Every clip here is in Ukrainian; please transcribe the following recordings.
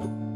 Можна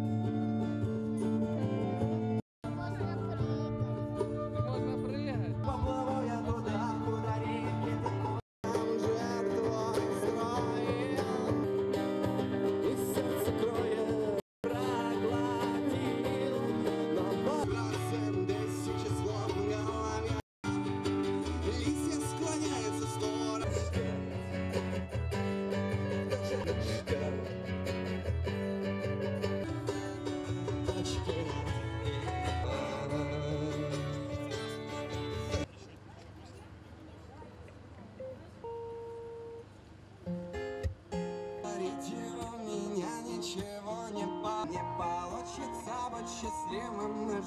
проблемам мы.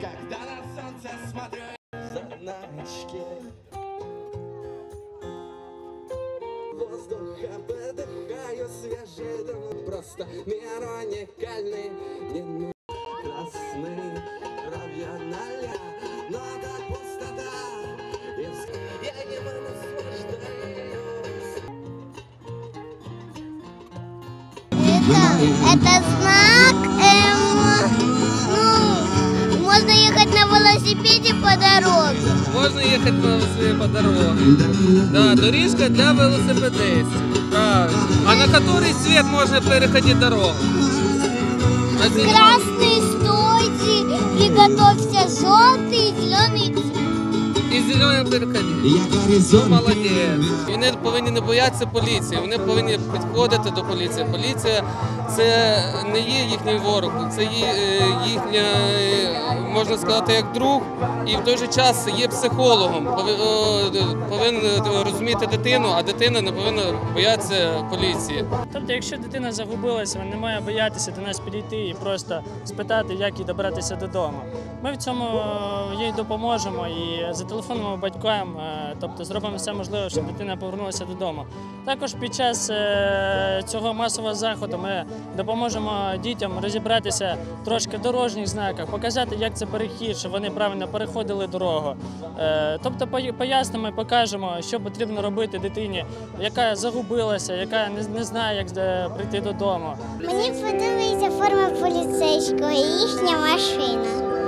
Когда на солнце смотрю за ночки, Воздухом подыхаю свежий дым, Просто мир не красный, кровью налит. Это, это знак, эм, ну, можно ехать на велосипеде по дороге. Можна їхати на велосипеді по дорозі. Да, доріжка для велосипедистів. Правильно. А на який світ можна переходити дорогу? На зелений. Красный стойте, приготовься, желтый, зеленый. І зелений переходити. Я горизонт Вони повинні не боятися поліції, вони повинні підходити до поліції. Поліція це не є їхній ворог, це є е, їхня, е, можна сказати, як друг, і в той же час є психологом. Пови- Повинен розуміти дитину, а дитина не повинна боятися поліції. Тобто, якщо дитина загубилася, вона не має боятися до нас підійти і просто спитати, як їй добратися додому. Ми в цьому е, їй допоможемо і зателефонуємо батькам, е, тобто зробимо все можливе, щоб дитина повернулася додому. Також під час е, цього масового заходу ми допоможемо дітям розібратися трошки в дорожніх знаках, показати, як це перехід, щоб вони правильно переходили дорогу. Е, Тобто пояснимо і покажемо, що потрібно робити дитині, яка загубилася, яка не, знає, як е, прийти додому. Мені подобається форма поліцейського і їхня машина.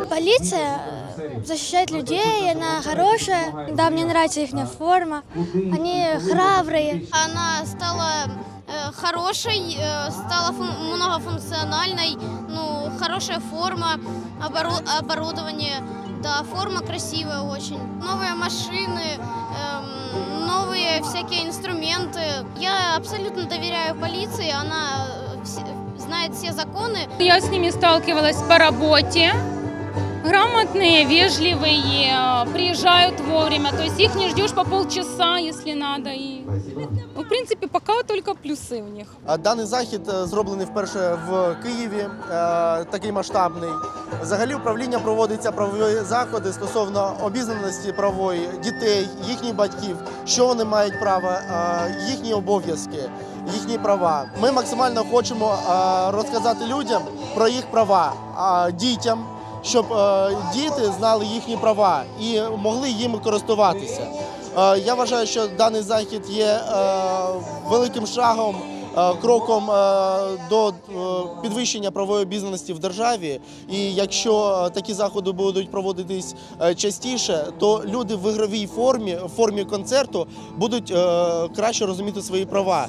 Полиция защищает людей, она хорошая. Да, мне нравится их форма. Они храбрые. Она стала хорошей, э, стала фун- многофункциональной, ну, хорошая форма, оборо- оборудование, да, форма красивая очень. Новые машины, эм, новые всякие инструменты. Я абсолютно доверяю полиции, она знает все законы. Я с ними сталкивалась по работе. Грамотные, вежливые, э, приезжают вовремя. То есть их не ждешь по полчаса, если надо. И, ну, в принципе, пока только плюсы у них. А Даний захід е, зроблений вперше в Києві, е, такий масштабний. Взагалі управління проводиться правові заходи стосовно обізнаності правової дітей, їхніх батьків, що вони мають право, е, їхні обов'язки, їхні права. Ми максимально хочемо е, розказати людям про їх права, а дітям, щоб е, діти знали їхні права і могли їм користуватися. Е, Я вважаю, що даний захід є е, великим шагом, кроком до підвищення правової обізнаності в державі. І якщо такі заходи будуть проводитись частіше, то люди в ігровій формі, формі концерту, будуть краще розуміти свої права.